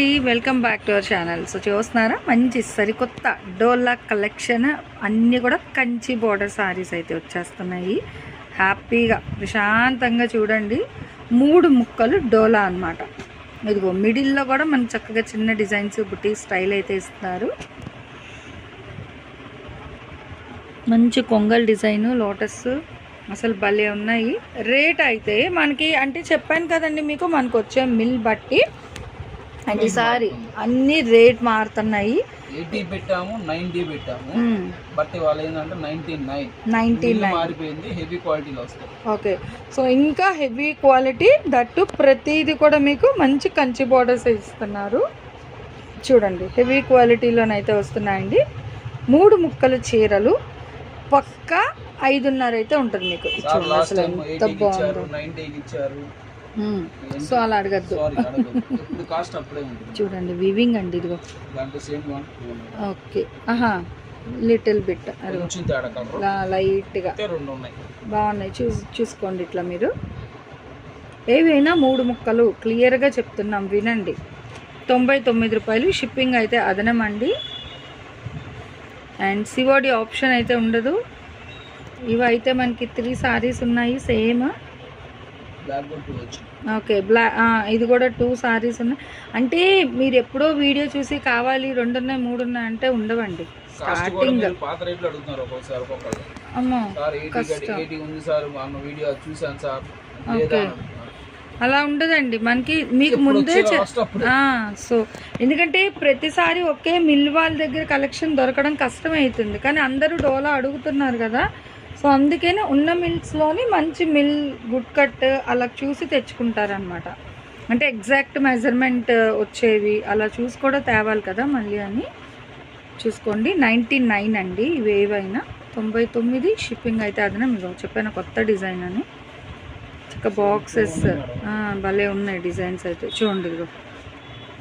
అండి welcome back to our channel so చూస్తున్నారా? మంచి సరికొత్త డోలా కలెక్షన్. అన్నీ కూడా కంచి బోర్డర్ సారీస్ అయితే వచ్చేస్తున్నాయి. హ్యాపీగా ప్రశాంతంగా చూడండి. మూడు ముక్కలు డోలా అన్నమాట. ఇదిగో మిడిల్లో కూడా మనకి చక్కగా చిన్న డిజైన్స్ బుట్టి స్టైల్ అయితే ఇస్తున్నారు. మంచి కొంగల్ డిజైన్ లోటస్ అసలు భలే ఉన్నాయి. రేట్ అయితే మనకి అంటే చెప్పాను కదండి మీకు మనకు వచ్చే మిల్ బట్టి అంటే ఈసారి అన్ని రేట్ మారుతున్నాయి. ఎయిటీ పెట్టాము నైన్టీ పెట్టాము. బట్ ఏంటంటే నైన్టీ నైన్. Ninety nine. మారిపోయింది హెవీ క్వాలిటీలో ఓకే. సో ఇంకా హెవీ క్వాలిటీ దట్టు ప్రతిది కూడా మీకు మంచి కంచి బోర్డర్స్ ఇస్తున్నారు. చూడండి హెవీ క్వాలిటీలోనైతే వస్తున్నాయండి. మూడు ముక్కల చీరలు పక్కా ఐదున్నర అయితే ఉంటుంది మీకు. చూడండి అసలు ఎంత బాగుందో. సో అలా అడగద్దు. సారీ ఇప్పుడు కాస్ట్ అప్పుడే ఉంటుంది. చూడండి వివింగ్ అండి ఇదిగో. ఓకే ఆహా లిటిల్ బిట్ లైట్గా బాగున్నాయి. చూ చూసుకోండి ఇట్లా మీరు. ఏవైనా మూడు ముక్కలు క్లియర్గా చెప్తున్నాం వినండి. తొంభై తొమ్మిది రూపాయలు షిప్పింగ్ అయితే అదనమండి. అండ్ సివోడి ఆప్షన్ అయితే ఉండదు. ఇవి అయితే మనకి త్రీ సారీస్ ఉన్నాయి సేమ్ బ్లాక్ బోర్డ్ టూ వచ్చి ఓకే బ్లా ఇది కూడా టూ సారీస్ ఉన్నాయి. అంటే మీరు ఎప్పుడో వీడియో చూసి కావాలి రెండు ఉన్నాయి మూడు ఉన్నాయి అంటే ఉండవండి స్టార్టింగ్ మీరు పాత రేట్లు అడుగుతున్నారు ఒక్కొక్కసారి ఒక్కొక్కరు అమ్మో సార్ ఎయిటీ కష్టం. ఎయిటీ ఉంది సార్ మన వీడియో చూసాను సార్. ఓకే. అలా ఉండదండి. మనకి మీకు ముందే సో ఎందుకంటే ప్రతిసారి ఒకే మిల్ వాళ్ళ దగ్గర కలెక్షన్ దొరకడం కష్టం అవుతుంది. కానీ అందరూ డోలా అడుగుతున్నారు కదా సో అందుకనే ఉన్న మిల్స్లోని మంచి మిల్ గుడ్ కట్ అలా చూసి తెచ్చుకుంటారనమాట అంటే ఎగ్జాక్ట్ మెజర్మెంట్ వచ్చేవి అలా చూసి కూడా తేవాలి కదా మళ్ళీ అని చూసుకోండి. నైంటీ నైన్ అండి ఇవి ఏవైనా తొంభై తొమ్మిది షిప్పింగ్ అయితే అదన మీకు చెప్పాను కొత్త డిజైన్ అని. చక్క బాక్సెస్ భలే ఉన్నాయి డిజైన్స్ అయితే. చూడండి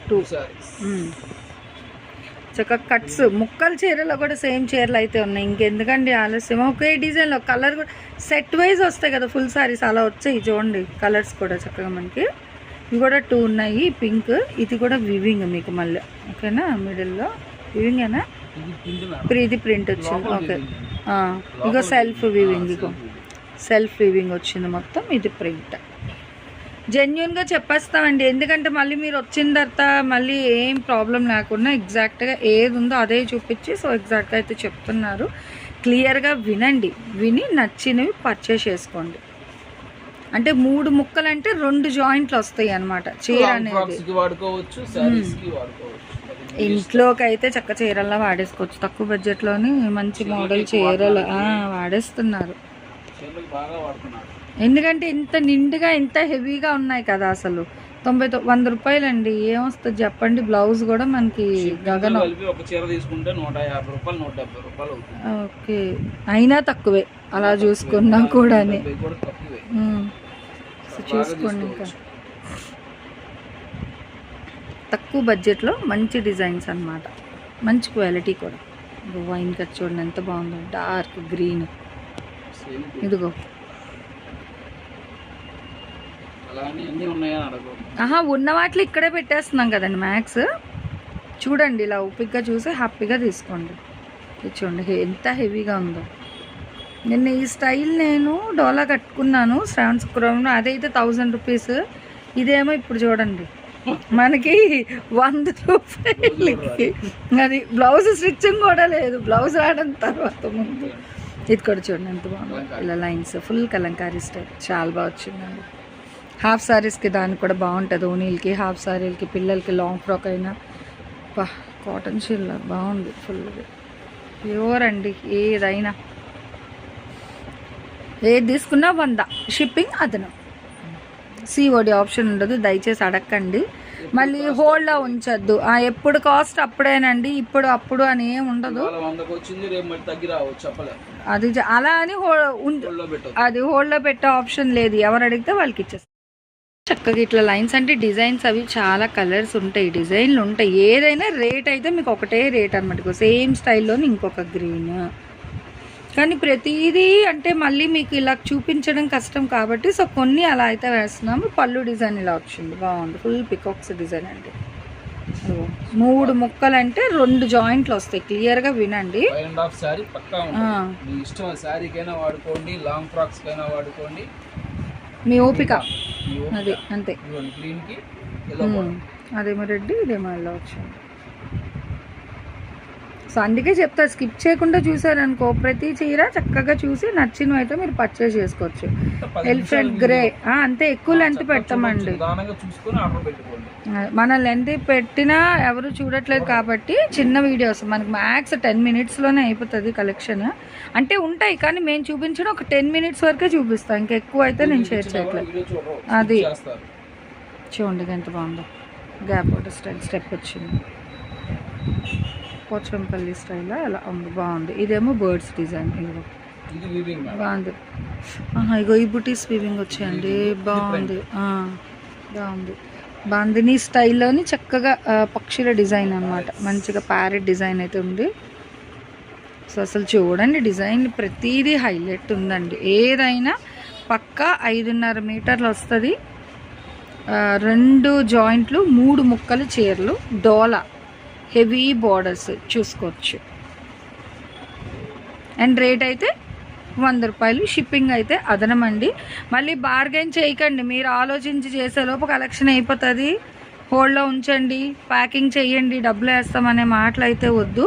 టూ. సారీస్ చక్క కట్స్ ముక్కల చీరలో కూడా సేమ్ చీరలు అయితే ఉన్నాయి. ఇంకెందుకండి ఆలస్యం? ఒకే డిజైన్లో కలర్ కూడా సెట్ వైజ్ వస్తాయి కదా ఫుల్ సారీస్ అలా వచ్చాయి చూడండి. కలర్స్ కూడా చక్కగా మనకి. ఇవి కూడా టూ ఉన్నాయి పింక్. ఇది కూడా వివింగ్ మీకు మళ్ళీ. ఓకేనా? మిడిల్లో. వివింగేనా ఇది ప్రింట్ ఇది వచ్చింది ఓకే. ఇగో సెల్ఫ్. వివింగ్ ఇగో. సెల్ఫ్ వివింగ్ వచ్చింది మొత్తం ఇది ప్రింట్. జెన్యున్గా చెప్పేస్తామండి. ఎందుకంటే మళ్ళీ మీరు వచ్చిన తర్వాత మళ్ళీ ఏం ప్రాబ్లం లేకుండా ఎగ్జాక్ట్గా ఏది ఉందో అదే చూపించి సో ఎగ్జాక్ట్గా అయితే చెప్తున్నారు. క్లియర్గా వినండి. విని నచ్చినవి పర్చేస్ చేసుకోండి. అంటే మూడు ముక్కలు అంటే రెండు జాయింట్లు వస్తాయి అన్నమాట. చీర అనేది. వాడుకోవచ్చు ఇంట్లోకి అయితే చక్క చీరల్లా వాడేసుకోవచ్చు. తక్కువ బడ్జెట్లోని మంచి మోడల్ చీరలు వాడేస్తున్నారు. బాగా వాడుతున్నారు. ఎందుకంటే ఇంత నిండుగా ఇంత హెవీగా ఉన్నాయి కదా అసలు. తొంభై వంద రూపాయలండి. ఏమొస్తుంది చెప్పండి. బ్లౌజ్ కూడా మనకి గగనం. కలిపి ఒక చీర తీసుకుంటే నూట యాభై రూపాయలు నూట డెబ్బై రూపాయలు అవుతుంది. ఓకే. అయినా తక్కువే. అలా చూసుకున్నా కూడా చూసుకోండి ఇంకా. తక్కువ బడ్జెట్లో మంచి డిజైన్స్ అన్నమాట. మంచి క్వాలిటీ కూడా. వైన్ కట్ చూడండి ఎంత బాగుందో. Dark green. ఇదిగో. ఆహా ఉన్న వాటిలో ఇక్కడే పెట్టేస్తున్నాం కదండి మ్యాక్స్. చూడండి ఇలా ఓపిక్గా చూసి హ్యాపీగా తీసుకోండి. చూడండి ఎంత హెవీగా ఉందో. నిన్న ఈ స్టైల్ నేను డోలా కట్టుకున్నాను శ్రావణ శుక్రవారం అదైతే థౌజండ్ రూపీస్. ఇదేమో ఇప్పుడు చూడండి. మనకి వంద రూపాయలకి. అది బ్లౌజ్ స్టిచ్చింగ్ కూడా లేదు బ్లౌజ్ ఆడిన తర్వాత ముందు. ఇది కూడా చూడండి ఎంత బాగుంది. ఇలా లైన్స్ ఫుల్ కలంకారీ స్టైల్. చాలా బాగా వచ్చిందండి. హాఫ్ సారీస్కి దానికి కూడా బాగుంటుంది. ఓనీలకి హాఫ్ సారీలకి పిల్లలకి లాంగ్ ఫ్రాక్ అయినా. పా కాటన్ చీరల బాగుంది ఫుల్ ప్యూర్ అండి ఏదైనా. ఏది తీసుకున్నా వంద. షిప్పింగ్ అదనం. సిఓడి ఆప్షన్ ఉండదు దయచేసి అడగండి మళ్ళీ హోల్డ్లో ఉంచొద్దు. ఆ, ఎప్పుడు కాస్ట్ అప్పుడేనండి ఇప్పుడు అప్పుడు అని ఏం ఉండదు. అది అలా అని అది హోల్డ్లో పెట్టే ఆప్షన్ లేదు. ఎవరు అడిగితే వాళ్ళకి ఇచ్చేస్తారు చక్కగా ఇట్లా లైన్స్ అంటే డిజైన్స్ అవి చాలా కలర్స్ ఉంటాయి డిజైన్లు ఉంటాయి. ఏదైనా రేట్ అయితే మీకు ఒకటే రేట్ అనమాట సేమ్ స్టైల్లోని ఇంకొక గ్రీన్. కానీ ప్రతిదీ అంటే మళ్ళీ మీకు ఇలా చూపించడం కష్టం కాబట్టి సో కొన్ని అలా అయితే వేస్తున్నాము. పళ్ళు డిజైన్ ఇలా వచ్చింది. బాగుంది. ఫుల్ పికాక్స్ డిజైన్ అండి. మూడు ముక్కలు అంటే రెండు జాయింట్లు వస్తాయి. వినండి. ఆ, ఉంటుంది. మీ ఇష్టం వాడుకోండి లాంగ్ ఫ్రాక్స్ కైనా వాడుకోండి. మీ ఓపిక. అది అంతే. అదేమో రెడ్డి ఇదేమో ఇలా వచ్చింది సో అందుకే చెప్తా స్కిప్ చేయకుండా చూసారనుకో ప్రతి చీర చక్కగా చూసి నచ్చినవి అయితే మీరు పర్చేస్ చేసుకోవచ్చు. ఎలిఫెంట్ గ్రే అంతే ఎక్కువ లెంత్ పెట్టమండి. మన లెంత్ పెట్టినా ఎవరు చూడట్లేదు కాబట్టి చిన్న వీడియోస్ మనకి మ్యాక్స్ టెన్ మినిట్స్లోనే అయిపోతుంది కలెక్షన్ అంటే ఉంటాయి కానీ మేము చూపించడం ఒక టెన్ మినిట్స్ వరకే చూపిస్తాం. ఇంకా ఎక్కువ అయితే నేను షేర్ చేయట్లేదు. అది. చూడండి ఎంత బాగుందో. గ్యాప్ స్టెప్ వచ్చింది. పోచంపల్లి స్టైల్ అలా ఉంది బాగుంది. ఇదేమో బర్డ్స్ డిజైన్ ఇదిగో బాగుంది. ఆహా, ఇగో ఈ బుటీస్ వీవింగ్ వచ్చాయండి. బాగుంది. బాగుంది. బాందిని స్టైల్లోని చక్కగా పక్షుల డిజైన్ అన్నమాట. మంచిగా ప్యారెట్ డిజైన్ అయితే ఉంది. సో అసలు చూడండి డిజైన్ ప్రతిదీ హైలైట్ ఉందండి. ఏదైనా పక్కా ఐదున్నర మీటర్లు వస్తుంది. రెండు జాయింట్లు మూడు ముక్కలు చీరలు డోలా. హెవీ బార్డర్స్ చూసుకోవచ్చు. అండ్ రేట్ అయితే వంద రూపాయలు షిప్పింగ్ అయితే అదనమండి మళ్ళీ బార్గెన్ చేయకండి మీరు ఆలోచించి చేసేలోపు కలెక్షన్ అయిపోతుంది. హోల్డ్లో ఉంచండి ప్యాకింగ్ చేయండి డబ్బులు వేస్తామనే మాటలు అయితే వద్దు.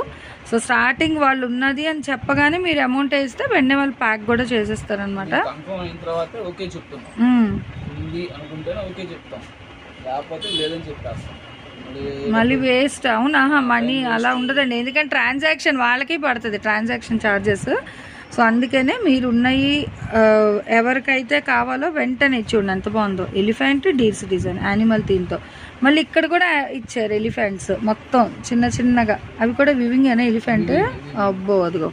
సో స్టార్టింగ్ వాళ్ళు ఉన్నది అని చెప్పగానే మీరు అమౌంట్ వేస్తే వెంటనే వాళ్ళు ప్యాక్ కూడా చేసేస్తారనమాట ఓకే చెప్తాం. లేదని చెప్పేస్తాం. మళ్ళీ వేస్ట్. అవునా? మనీ అలా ఉండదండి. ఎందుకంటే ట్రాన్సాక్షన్ వాళ్ళకి పడుతుంది ట్రాన్సాక్షన్ ఛార్జెస్ సో అందుకనే మీరు ఉన్నాయి ఎవరికైతే కావాలో వెంటనే చూడండి ఎంత బాగుందో. ఎలిఫెంట్ డీర్స్ డిజైన్ యానిమల్ థీమ్తో. మళ్ళీ ఇక్కడ కూడా ఇచ్చారు ఎలిఫెంట్స్ మొత్తం చిన్న చిన్నగా. అవి కూడా వివింగ్ అనే ఎలిఫెంట్ అబ్బో అదిగో.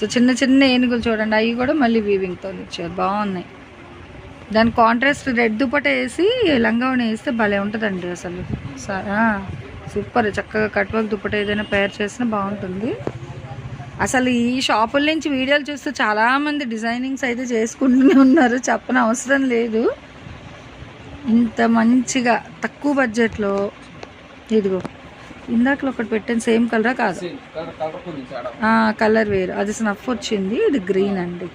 సో చిన్న చిన్న ఏనుగులు చూడండి అవి కూడా మళ్ళీ వీవింగ్తో ఇచ్చారు. బాగున్నాయి. దాని కాంట్రాస్ట్ రెడ్ దుపట వేసి లంగావని వేస్తే భలే ఉంటుందండి అసలు. సూపర్. చక్కగా కట్ వర్క్ దుపట ఏదైనా పేర్ చేసినా బాగుంటుంది. అసలు ఈ షాపుల నుంచి వీడియోలు చూస్తే చాలామంది డిజైనింగ్స్ అయితే చేసుకుంటూనే ఉన్నారు. చెప్పన అవసరం లేదు. ఇంత మంచిగా తక్కువ బడ్జెట్లో ఇదిగో ఇందాకలో ఒకటి పెట్టాను సేమ్ కలరా కాదు. కలర్ వేరు. అది స్నఫ్ వచ్చింది. ఇది గ్రీన్ అండి.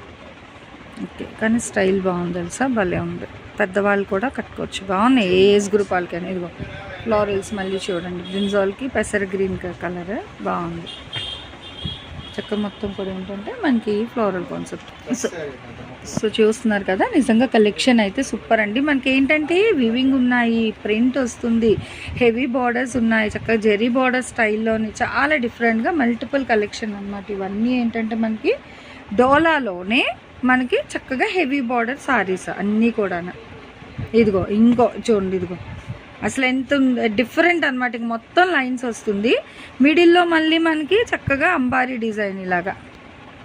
ఓకే కానీ స్టైల్ బాగుంది తెలుసా? భలే ఉంది. పెద్దవాళ్ళు కూడా కట్టుకోవచ్చు. బాగున్నాయి. ఏ ఏజ్ గ్రూప్ వాళ్ళకి ఇదిగో ఫ్లోరల్స్ మళ్ళీ చూడండి. బ్రింజాల్కి పెసర గ్రీన్ కలర్. బాగుంది. చెక్క మొత్తం కూడా ఏంటంటే మనకి ఫ్లోరల్ కాన్సెప్ట్. సో సో చూస్తున్నారు కదా నిజంగా కలెక్షన్ అయితే సూపర్ అండి. మనకి ఏంటంటే వివింగ్ ఉన్నాయి ప్రింట్ వస్తుంది హెవీ బార్డర్స్ ఉన్నాయి చక్కగా జెరీ బార్డర్ స్టైల్లోని చాలా డిఫరెంట్గా మల్టిపుల్ కలెక్షన్ అనమాట ఇవన్నీ ఏంటంటే మనకి డోలాలోనే మనకి చక్కగా హెవీ బార్డర్ సారీస్ అన్నీ కూడా ఇదిగో ఇంకో చూడండి ఇదిగో. అసలు ఎంత డిఫరెంట్ అనమాట ఇంక మొత్తం లైన్స్ వస్తుంది. మిడిల్లో మళ్ళీ మనకి చక్కగా అంబారీ డిజైన్ ఇలాగా.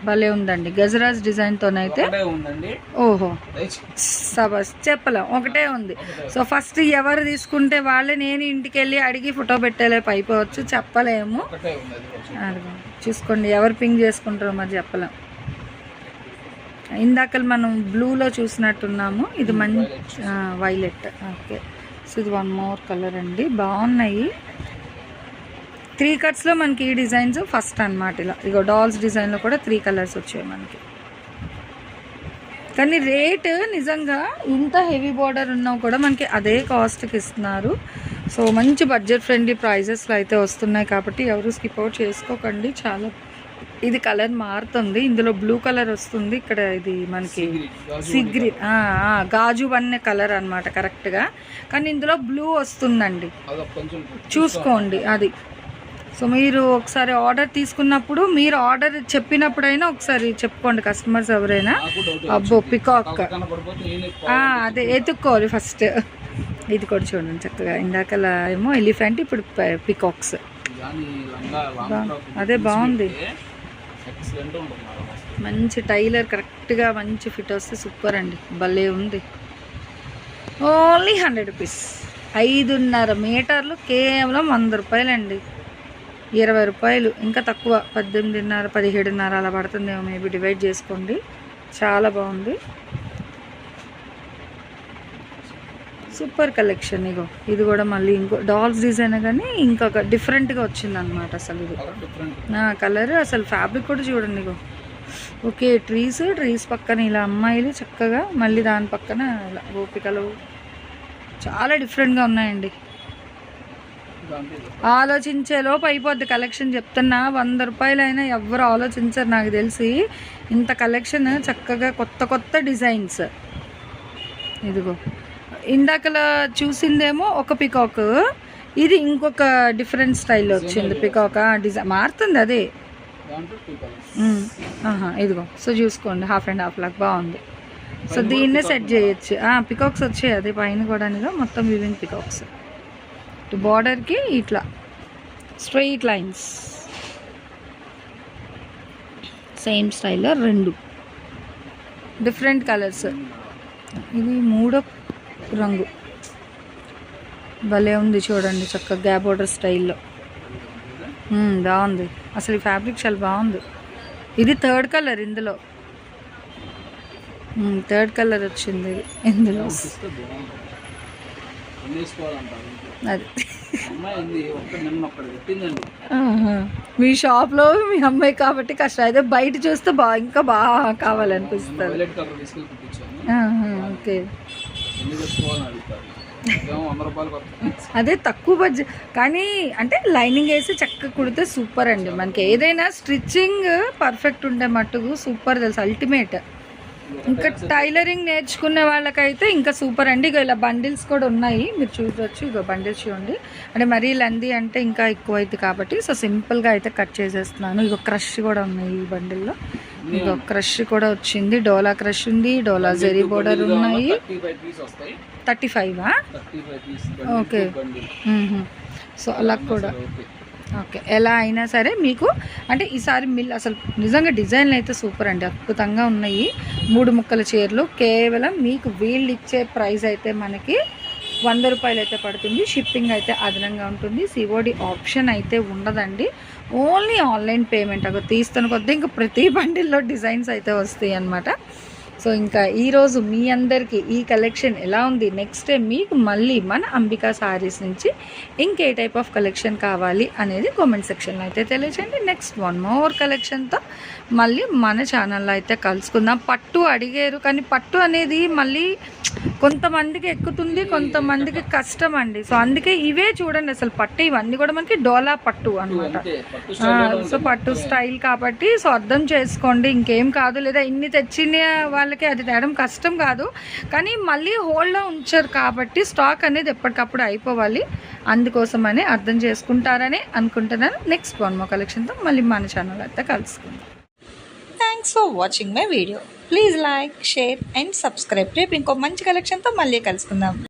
భలే ఉందండి. గజరాజ్ డిజైన్తోనైతే ఓహో. సబస్ చెప్పలేం. ఒకటే ఉంది. సో ఫస్ట్ ఎవరు తీసుకుంటే వాళ్ళే నేను ఇంటికి వెళ్ళి అడిగి ఫోటో పెట్టేలేపు అయిపోవచ్చు చెప్పలేము. చూసుకోండి ఎవరు పింగ్ చేసుకుంటారో మరి చెప్పలేం. ఇందాక మనం బ్లూలో చూసినట్టున్నాము. ఇది మంచి వైలెట్. ఓకే. సో ఇది వన్ మోర్ కలర్ అండి. బాగున్నాయి. త్రీ కట్స్లో మనకి ఈ డిజైన్స్ ఫస్ట్ అన్నమాట ఇలా. ఇక డాల్స్ డిజైన్లో కూడా త్రీ కలర్స్ వచ్చాయి మనకి. కానీ రేట్ నిజంగా ఇంత హెవీ బార్డర్ ఉన్నా కూడా మనకి అదే కాస్ట్కి ఇస్తున్నారు. సో మంచి బడ్జెట్ ఫ్రెండ్లీ ప్రైజెస్లో అయితే వస్తున్నాయి కాబట్టి ఎవరు స్కిప్ అవుట్ చేసుకోకండి. చాలా ఇది కలర్ మారుతుంది. ఇందులో బ్లూ కలర్ వస్తుంది. ఇక్కడ ఇది మనకి సిగ్రి గాజు వన్నె కలర్ అనమాట కరెక్ట్గా కానీ ఇందులో బ్లూ వస్తుందండి. చూసుకోండి అది. సో మీరు ఒకసారి ఆర్డర్ తీసుకున్నప్పుడు మీరు ఆర్డర్ చెప్పినప్పుడైనా ఒకసారి చెప్పుకోండి కస్టమర్స్ ఎవరైనా. అబ్బో పికాక్. అదే ఎత్తుక్కోవాలి ఫస్ట్. ఇది కూడా చూడండి చక్కగా. ఇందాకలా ఏమో ఎలిఫెంట్ ఇప్పుడు పికాక్స్. అదే బాగుంది. ఎక్సలెంట్ ఉంటుంది మేడం అసలు. మంచి టైలర్ కరెక్ట్గా మంచి ఫిట్ వస్తే సూపర్ అండి. భలే ఉంది. ఓన్లీ హండ్రెడ్ రూపీస్ ఐదున్నర మీటర్లు కేవలం వంద రూపాయలండి. ఇరవై రూపాయలు ఇంకా తక్కువ. పద్దెనిమిదిన్నర పదిహేడున్నర అలా పడుతుందేమో. మేబీ డివైడ్ చేసుకోండి. చాలా బాగుంది. సూపర్ కలెక్షన్ ఇగో. ఇది కూడా మళ్ళీ ఇంకో డాల్స్ డిజైన్ కానీ ఇంకొక డిఫరెంట్గా వచ్చిందనమాట అసలు ఇది. నా కలర్ అసలు ఫ్యాబ్రిక్ కూడా చూడండి ఇగో. ఓకే ట్రీస్ ట్రీస్ పక్కన ఇలా అమ్మాయిలు చక్కగా మళ్ళీ దాని పక్కన ఇలా గోపికలు. చాలా డిఫరెంట్గా ఉన్నాయండి. దాంట్లో ఆలోచించే లోపు అయిపోద్ది కలెక్షన్ చెప్తున్నా. వంద రూపాయలైనా ఎవ్వరు ఆలోచించరు నాకు తెలిసి. ఇంత కలెక్షన్ చక్కగా కొత్త కొత్త డిజైన్స్. ఇదిగో. ఇందాకలా చూసిందేమో ఒక పికాక్ ఇది ఇంకొక డిఫరెంట్ స్టైల్లో వచ్చింది. పికాక్ డిజైన్ మారుతుంది అదే. ఇదిగో సో చూసుకోండి హాఫ్ అండ్ హాఫ్ లాగా బాగుంది. సో దీన్నే సెట్ చేయొచ్చు. పికాక్స్ వచ్చాయి అది పైన కూడా మొత్తం వివింగ్ పికాక్స్ ఇటు బార్డర్కి ఇట్లా స్ట్రైట్ లైన్స్ సేమ్ స్టైల్లో రెండు. డిఫరెంట్ కలర్స్ ఇది మూడో రంగు. భలే ఉంది చూడండి చక్కగా గ్యాప్ బార్డర్ స్టైల్లో. బాగుంది. అసలు ఈ ఫ్యాబ్రిక్ చాలా బాగుంది. ఇది థర్డ్ కలర్ ఇందులో. థర్డ్ కలర్ వచ్చింది ఇందులో. మీ షాప్లో మీ అమ్మాయి కాబట్టి కష్టం. అయితే బయట చూస్తే బా ఇంకా బాగా కావాలనిపిస్తుంది. ఓకే. అదే తక్కువ బడ్జెట్ కానీ అంటే లైనింగ్ వేసి చక్కగా కుడితే సూపర్ అండి. మనకి ఏదైనా స్టిచ్చింగ్ పర్ఫెక్ట్ ఉండే మట్టుకు సూపర్ తెలుసు అల్టిమేట్. ఇంకా టైలరింగ్ నేర్చుకునే వాళ్ళకైతే ఇంకా సూపర్ అండి. ఇక ఇలా బండిల్స్ కూడా ఉన్నాయి. మీరు చూడవచ్చు ఇక బండిల్స్ చూడండి. అంటే మరీ లంది అంటే ఇంకా ఎక్కువ అవుతుంది కాబట్టి సో సింపుల్గా అయితే కట్ చేసేస్తున్నాను. ఇక క్రష్ కూడా ఉన్నాయి ఈ బండిల్లో. ఇక క్రష్ కూడా వచ్చింది డోలా క్రష్ ఉంది డోలా జెరీ బోర్డర్ ఉన్నాయి. Thirty five. బండిల్ సో అలా కూడా. ఓకే. ఓకే. ఎలా అయినా సరే మీకు అంటే ఈసారి మిల్ అసలు నిజంగా డిజైన్లు అయితే సూపర్ అండి అద్భుతంగా ఉన్నాయి. మూడు ముక్కల చీరలు కేవలం మీకు వీళ్ళు ఇచ్చే ప్రైస్ అయితే మనకి వంద రూపాయలు అయితే పడుతుంది. షిప్పింగ్ అయితే అదనంగా ఉంటుంది. సిఓడి ఆప్షన్ అయితే ఉండదండి. ఓన్లీ ఆన్లైన్ పేమెంట్ అక్కడ తీస్తున్న కొద్దీ ఇంకా ప్రతి బండిల్లో డిజైన్స్ అయితే వస్తాయి అన్నమాట. సో ఇంకా ఈరోజు మీ అందరికీ ఈ కలెక్షన్ ఎలా ఉంది? నెక్స్ట్ టైం మీకు మళ్ళీ మన అంబికా సారీస్ నుంచి ఇంకే టైప్ ఆఫ్ కలెక్షన్ కావాలి అనేది కామెంట్ సెక్షన్లో అయితే తెలియచేయండి నెక్స్ట్ వన్ మోర్ కలెక్షన్తో మళ్ళీ మన ఛానల్లో అయితే కలుసుకుందాం. పట్టు అడిగారు కానీ పట్టు అనేది మళ్ళీ కొంతమందికి ఎక్కుతుంది కొంతమందికి కష్టం అండి. సో అందుకే ఇవే చూడండి అసలు పట్టు ఇవన్నీ కూడా మనకి డోలా పట్టు స్టైల్ సో పట్టు స్టైల్ కాబట్టి సో అర్థం చేసుకోండి. ఇంకేం కాదు లేదా ఇన్ని తెచ్చిన వాళ్ళకి అది తేడం కష్టం కాదు. కానీ మళ్ళీ హోల్డ్లో ఉంచారు కాబట్టి స్టాక్ అనేది ఎప్పటికప్పుడు అయిపోవాలి. అందుకోసమని అర్థం చేసుకుంటారని అనుకుంటున్నాను. నెక్స్ట్ బోన్మో కలెక్షన్తో మళ్ళీ మన ఛానల్ అయితే కలుసుకుందాం. Thanks for watching my video please like share and subscribe రేపు ఇంకో మంచి కలెక్షన్తో మళ్ళీ కలుసుకుందాం.